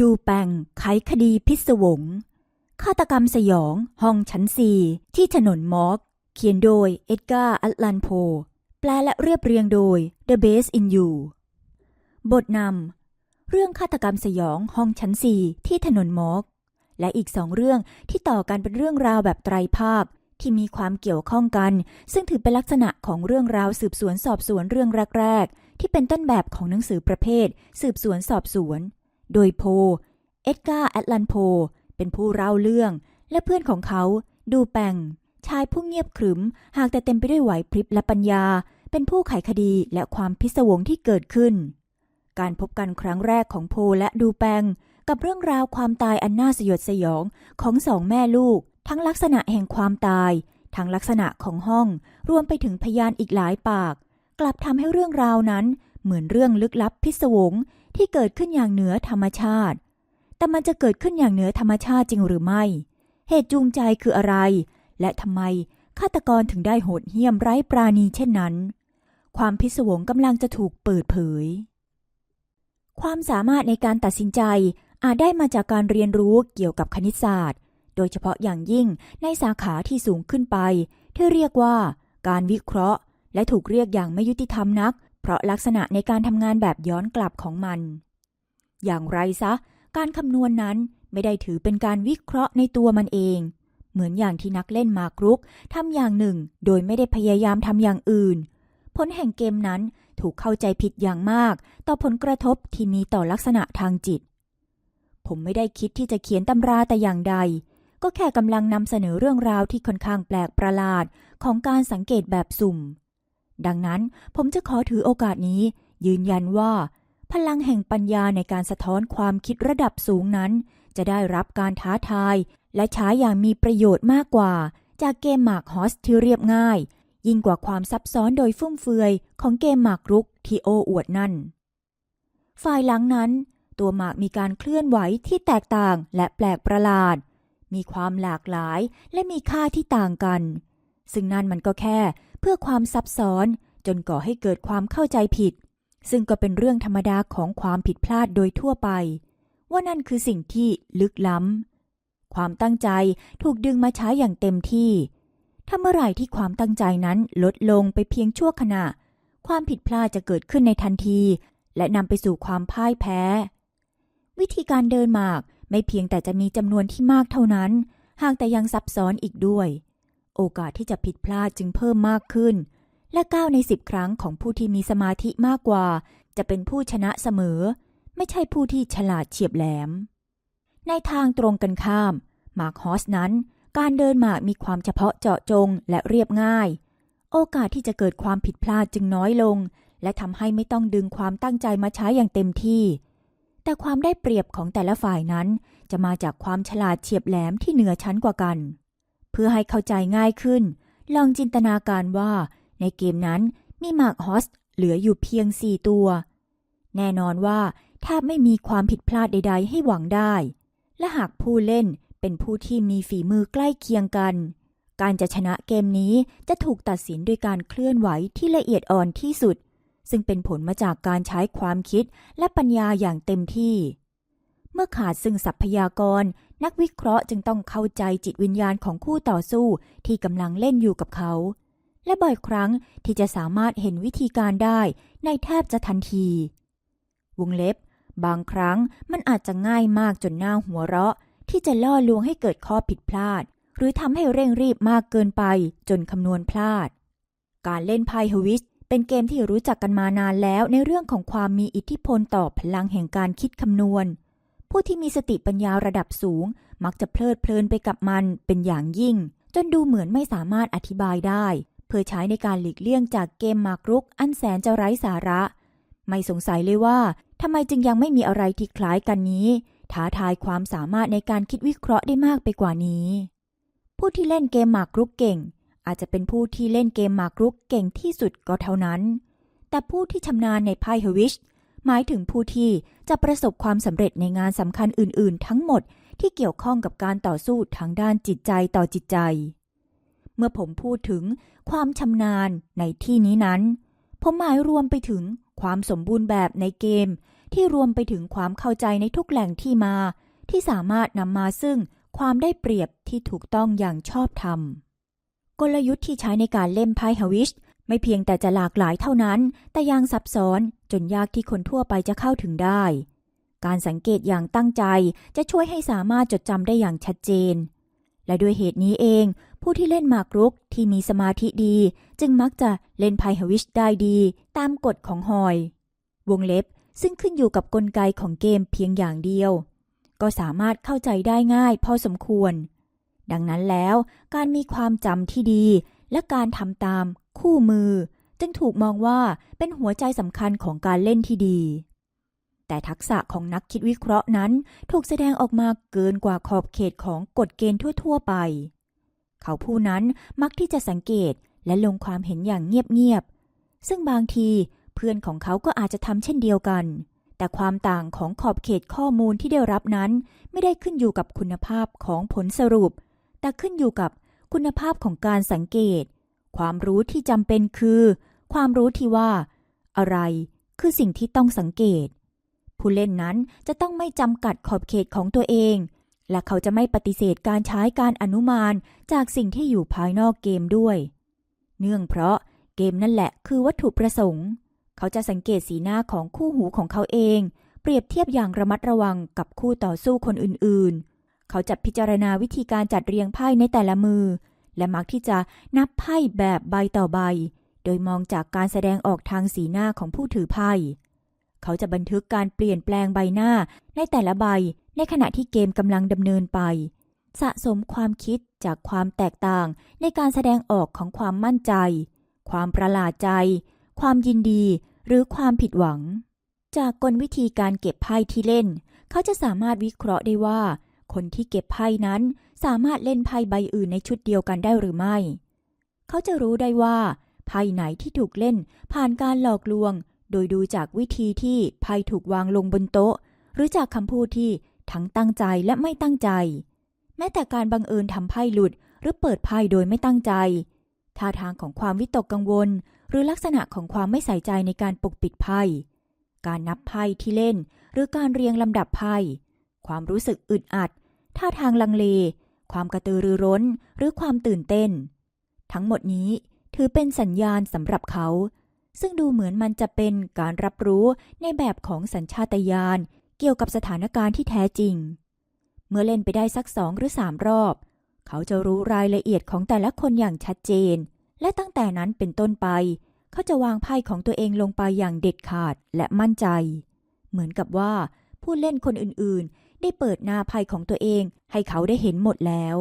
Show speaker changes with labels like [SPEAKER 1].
[SPEAKER 1] ดูแปงไขคดีพิศวง ฆาตกรรมสยองห้องชั้นสี่ที่ถนนมอก เขียนโดยเอ็ดการ์อัตลันโพ แปลและเรียบเรียงโดย The Base in You บทนำเรื่องฆาตกรรมสยองห้องชั้นสี่ที่ถนนมอก และอีกสองเรื่องที่ต่อกันเป็นเรื่องราวแบบไตรภาคที่มีความเกี่ยวข้องกัน ซึ่งถือเป็นลักษณะของเรื่องราวสืบสวนสอบสวนเรื่องแรก ๆ ที่เป็นต้นแบบของหนังสือประเภท สืบสวนสอบสวน โดยโพ เอ็ดการ์แอตลันโพ เป็นผู้เล่าเรื่อง และเพื่อนของเขา ดูแปงชายผู้เงียบขรึม หากแต่เต็มไปด้วยไหวพริบและปัญญา เป็นผู้ไขคดีและความพิศวงที่เกิดขึ้น การพบกันครั้งแรกของโพและดูแปงกับเรื่องราวความตายอันน่าสยดสยองของสองแม่ลูก ทั้งลักษณะแห่งความตาย ทั้งลักษณะของห้อง รวมไปถึงพยานอีกหลายปาก กลับทำให้เรื่องราวนั้นเหมือนเรื่องลึกลับพิศวง ที่เกิดขึ้นอย่างเหนือธรรมชาติ แต่มันจะเกิดขึ้นอย่างเหนือธรรมชาติจริงหรือไม่ เหตุจูงใจคืออะไร และทำไมฆาตกรถึงได้โหดเหี้ยมไร้ปราณีเช่นนั้น ความพิศวงกำลังจะถูกเปิดเผย ความสามารถในการตัดสินใจอาจได้มาจากการเรียนรู้เกี่ยวกับคณิตศาสตร์ โดยเฉพาะอย่างยิ่งในสาขาที่สูงขึ้นไป ที่เรียกว่า การวิเคราะห์ และถูกเรียกอย่างไม่ยุติธรรมนัก ราะลักษณะในการทำงานแบบย้อนกลับของมัน อย่างไรซะ การคำนวณนนั้นไม่ได้ถือเป็นการวิเคราะห์ในตัวมันเอง เหมือนอย่างที่นักเล่นมากรุกทำอย่างหนึ่ง โดยไม่ได้พยายามทำอย่างอื่น ผลแห่งเกมนั้นถูกเข้าใจผิดอย่างมาก ต่อผลกระทบที่มีต่อลักษณะทางจิต ผมไม่ได้คิดที่จะเขียนตำราแต่อย่างใด ก็แค่กำลังนำเสนอเรื่องราวที่ค่อนข้างแปลกประหลาดของการสังเกตแบบสุ่ม ดังนั้นผมจะขอถือโอกาสนี้ ยืนยันว่า พลังแห่งปัญญาในการสะท้อนความคิดระดับสูงนั้น จะได้รับการท้าทาย และใช้อย่างมีประโยชน์มากกว่า จากเกมหมากฮอสที่เรียบง่าย ยิ่งกว่าความซับซ้อนโดยฟุ่มเฟือยของเกมหมากรุกที่โอ้อวดนั่น ฝ่ายหลังนั้น ตัวหมากมีการเคลื่อนไหวที่แตกต่างและแปลกประหลาด มีความหลากหลายและมีค่าที่ต่างกันซึ่งนั่นมันก็แค่ เพื่อความซับซ้อนจนก่อให้เกิดความเข้าใจผิด ซึ่งก็เป็นเรื่องธรรมดาของความผิดพลาดโดยทั่วไป ว่านั่นคือสิ่งที่ลึกล้ำ ความตั้งใจถูกดึงมาใช้อย่างเต็มที่ถ้าเมื่อไหร่ที่ความตั้งใจนั้นลดลงไปเพียงชั่วขณะ ความผิดพลาดจะเกิดขึ้นในทันที และนำไปสู่ความพ่ายแพ้ วิธีการเดินหมากไม่เพียงแต่จะมีจำนวนที่มากเท่านั้น หากแต่ยังซับซ้อนอีกด้วย โอกาสที่จะผิดพลาดจึงเพิ่มมากขึ้น และ 9 ใน 10 ครั้งของผู้ที่มีสมาธิมากกว่า จะเป็นผู้ชนะเสมอ ไม่ใช่ผู้ที่ฉลาดเฉียบแหลม ในทางตรงกันข้ามหมากฮอสนั้น การเดินหมากมีความเฉพาะเจาะจงและเรียบง่าย โอกาสที่จะเกิดความผิดพลาดจึงน้อยลง และทำให้ไม่ต้องดึงความตั้งใจมาใช้อย่างเต็มที่ แต่ความได้เปรียบของแต่ละฝ่ายนั้น จะมาจากความฉลาดเฉียบแหลมที่เหนือชั้นกว่ากัน พื่อให้เข้าใจง่ายขึ้น ลองจินตนาการว่า ในเกมนั้นมีหมากฮอสเหลืออยู่เพียง 4 ตัว แน่นอนว่าแทบไม่มีความผิดพลาดใด ๆ ให้หวังได้ และหากผู้เล่นเป็นผู้ที่มีฝีมือใกล้เคียงกัน การจะชนะเกมนี้จะถูกตัดสินด้วยการเคลื่อนไหวที่ละเอียดอ่อนที่สุด ซึ่งเป็นผลมาจากการใช้ความคิดและปัญญาอย่างเต็มที่ เมื่อขาดซึ่งทรัพยากร นักวิเคราะห์จึงต้องเข้าใจจิตวิญญาณของคู่ต่อสู้ที่กำลังเล่นอยู่กับเขา และบ่อยครั้งที่จะสามารถเห็นวิธีการได้ในแทบจะทันที วงเล็บบางครั้งมันอาจจะง่ายมากจนหน้าหัวเราะ ที่จะล่อลวงให้เกิดข้อผิดพลาด หรือทำให้เร่งรีบมากเกินไปจนคำนวณพลาด การเล่นไพ่ฮวิชเป็นเกมที่รู้จักกันมานานแล้วในเรื่องของความมีอิทธิพลต่อพลังแห่งการคิดคำนวณ ผู้ที่มีสติปัญญาระดับสูง มักจะเพลิดเพลินไปกับมันเป็นอย่างยิ่ง จนดูเหมือนไม่สามารถอธิบายได้ เพื่อใช้ในการหลีกเลี่ยงจากเกมหมากรุก อันแสนจะไร้สาระ ไม่สงสัยเลยว่าทำไมจึงยังไม่มีอะไรที่คล้ายกันนี้ ท้าทายความสามารถในการคิดวิเคราะห์ได้มากไปกว่านี้ ผู้ที่เล่นเกมหมากรุกเก่ง อาจจะเป็นผู้ที่เล่นเกมหมากรุกเก่งที่สุดก็เท่านั้น แต่ผู้ที่ชำนาญในไพ่เฮวิช หมายถึงผู้ที่จะประสบความสำเร็จในงานสำคัญอื่น ๆ ทั้งหมดที่เกี่ยวข้องกับการต่อสู้ทางด้านจิตใจต่อจิตใจ เมื่อผมพูดถึงความชำนาญในที่นี้นั้น ผมหมายรวมไปถึงความสมบูรณ์แบบในเกม ที่รวมไปถึงความเข้าใจในทุกแหล่งที่มา ที่สามารถนำมาซึ่งความได้เปรียบที่ถูกต้องอย่างชอบธรรม กลยุทธ์ที่ใช้ในการเล่นไพ่ฮาวิชไม่เพียงแต่จะหลากหลายเท่านั้น แต่ยังซับซ้อน จนยากที่คนทั่วไปจะเข้าถึงได้ การสังเกตอย่างตั้งใจจะช่วยให้สามารถจดจำได้อย่างชัดเจน และด้วยเหตุนี้เอง ผู้ที่เล่นหมากรุกที่มีสมาธิดี จึงมักจะเล่นไพ่ฮวิชได้ดี ตามกฎของฮอย วงเล็บซึ่งขึ้นอยู่กับกลไกของเกมเพียงอย่างเดียว ก็สามารถเข้าใจได้ง่ายพอสมควร ดังนั้นแล้วการมีความจำที่ดีและการทำตามคู่มือ จึงถูกมองว่าเป็นหัวใจสำคัญของการเล่นที่ดี แต่ทักษะของนักคิดวิเคราะห์นั้นถูกแสดงออกมาเกินกว่าขอบเขตของกฎเกณฑ์ทั่ว ๆ ไป เขาผู้นั้นมักที่จะสังเกตและลงความเห็นอย่างเงียบ ๆ ซึ่งบางทีเพื่อนของเขาก็อาจจะทำเช่นเดียวกัน แต่ความต่างของขอบเขตข้อมูลที่ได้รับนั้น ไม่ได้ขึ้นอยู่กับคุณภาพของผลสรุป แต่ขึ้นอยู่กับคุณภาพของการสังเกต ความรู้ที่จำเป็นคือ ความรู้ที่ว่า อะไรคือสิ่งที่ต้องสังเกต ผู้เล่นนั้นจะต้องไม่จำกัดขอบเขตของตัวเอง และเขาจะไม่ปฏิเสธการใช้การอนุมานจากสิ่งที่อยู่ภายนอกเกมด้วย เนื่องเพราะเกมนั่นแหละคือวัตถุประสงค์ เขาจะสังเกตสีหน้าของคู่หูของเขาเอง เปรียบเทียบอย่างระมัดระวังกับคู่ต่อสู้คนอื่นๆ เขาจะพิจารณาวิธีการจัดเรียงไพ่ในแต่ละมือ และมักที่จะนับไพ่แบบใบต่อใบ โดยมองจากการแสดงออกทางสีหน้าของผู้ถือไพ่ เขาจะบันทึกการเปลี่ยนแปลงใบหน้าในแต่ละใบในขณะที่เกมกำลังดำเนินไป สะสมความคิดจากความแตกต่างในการแสดงออกของความมั่นใจ ความประหลาดใจ ความยินดี หรือความผิดหวัง จากกลวิธีการเก็บไพ่ที่เล่น เขาจะสามารถวิเคราะห์ได้ว่า คนที่เก็บไพ่นั้น สามารถเล่นไพ่ใบอื่นในชุดเดียวกันได้หรือไม่ เขาจะรู้ได้ว่าไพ่ไหนที่ถูกเล่นผ่านการหลอกลวง โดยดูจากวิธีที่ไพ่ถูกวางลงบนโต๊ะ หรือจากคำพูดที่ทั้งตั้งใจและไม่ตั้งใจ แม้แต่การบังเอิญทำไพ่หลุด หรือเปิดไพ่โดยไม่ตั้งใจท่าทางของความวิตกกังวล หรือลักษณะของความไม่ใส่ใจในการปกปิดไพ่การนับไพ่ที่เล่น หรือการเรียงลำดับไพ่ความรู้สึกอึดอัดท่าทางลังเล ความกระตือรือร้นหรือความตื่นเต้น ทั้งหมดนี้ถือเป็นสัญญาณสำหรับเขา ซึ่งดูเหมือนมันจะเป็นการรับรู้ในแบบของสัญชาตญาณเกี่ยวกับสถานการณ์ที่แท้จริง เมื่อเล่นไปได้สักสองหรือสามรอบ เขาจะรู้รายละเอียดของแต่ละคนอย่างชัดเจน และตั้งแต่นั้นเป็นต้นไป เขาจะวางไพ่ของตัวเองลงไปอย่างเด็ดขาดและมั่นใจ เหมือนกับว่าผู้เล่นคนอื่นๆ ได้เปิดหน้าไพ่ของตัวเองให้เขาได้เห็นหมดแล้ว